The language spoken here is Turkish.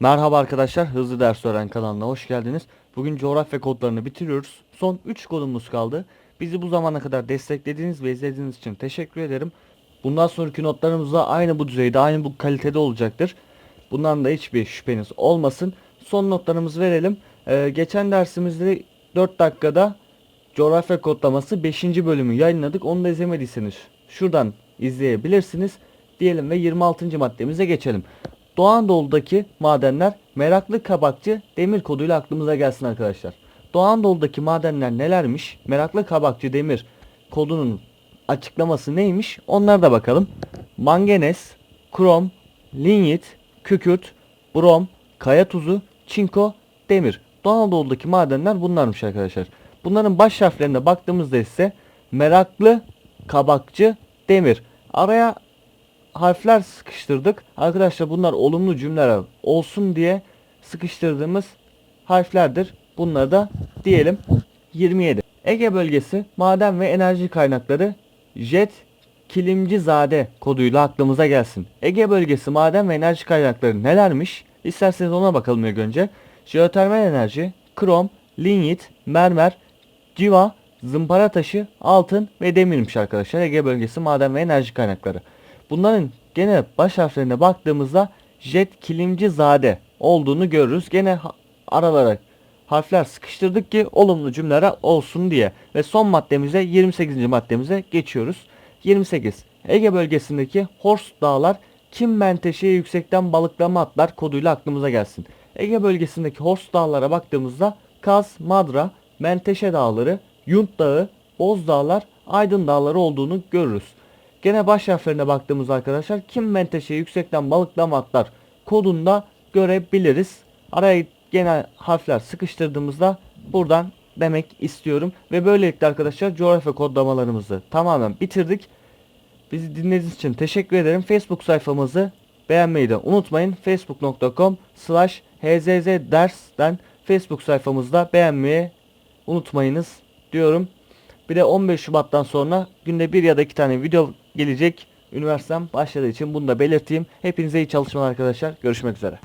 Merhaba arkadaşlar, Hızlı Ders Öğren kanalına hoş geldiniz. Bugün coğrafya kodlarını bitiriyoruz. Son 3 kodumuz kaldı. Bizi bu zamana kadar desteklediğiniz ve izlediğiniz için teşekkür ederim. Bundan sonraki notlarımız da aynı bu düzeyde, aynı bu kalitede olacaktır. Bundan da hiçbir şüpheniz olmasın. Son notlarımızı verelim. Ee, geçen dersimizde 4 dakikada coğrafya kodlaması 5. bölümü yayınladık. Onu da izlemediyseniz şuradan izleyebilirsiniz. Diyelim ve 26. maddemize geçelim. Doğu Anadolu'daki madenler meraklı kabakçı demir koduyla aklımıza gelsin arkadaşlar. Doğu Anadolu'daki madenler nelermiş? Meraklı kabakçı demir kodunun açıklaması neymiş? Onlara da bakalım. Manganez, krom, linyit, kükürt, brom, kaya tuzu, çinko, demir. Doğu Anadolu'daki madenler bunlarmış arkadaşlar. Bunların baş harflerine baktığımızda ise meraklı, kabakçı, demir. Araya harfler sıkıştırdık. Arkadaşlar bunlar olumlu cümleler olsun diye sıkıştırdığımız harflerdir. Bunları da diyelim 27. Ege bölgesi maden ve enerji kaynakları Jet Kilimcizade koduyla aklımıza gelsin. Ege bölgesi maden ve enerji kaynakları nelermiş? İsterseniz ona bakalım ilk önce. Jeotermal enerji, krom, linyit, mermer, civa, zımpara taşı, altın ve demirmiş arkadaşlar. Ege bölgesi maden ve enerji kaynakları. Bunların gene baş harflerine baktığımızda jet kilimci zade olduğunu görürüz. Gene aralara harfler sıkıştırdık ki olumlu cümleler olsun diye. Ve son maddemize 28. maddemize geçiyoruz. 28. Ege bölgesindeki Horst dağlar kim menteşeye yüksekten balıklama atlar koduyla aklımıza gelsin. Ege bölgesindeki Horst dağlara baktığımızda Kaz, Madra, Menteşe dağları, Yunt dağı, Boz dağlar, Aydın dağları olduğunu görürüz. Gene baş harflerine baktığımız arkadaşlar kim menteşeye yüksekten balıklama atlar kodunda görebiliriz. Araya gene harfler sıkıştırdığımızda buradan demek istiyorum. Ve böylelikle arkadaşlar coğrafya kodlamalarımızı tamamen bitirdik. Bizi dinlediğiniz için teşekkür ederim. Facebook sayfamızı beğenmeyi de unutmayın. facebook.com slash dersten Facebook sayfamızda beğenmeyi unutmayınız diyorum. Bir de 15 Şubat'tan sonra günde bir ya da iki tane video gelecek. Üniversitem başladığı için bunu da belirteyim. Hepinize iyi çalışmalar arkadaşlar. Görüşmek üzere.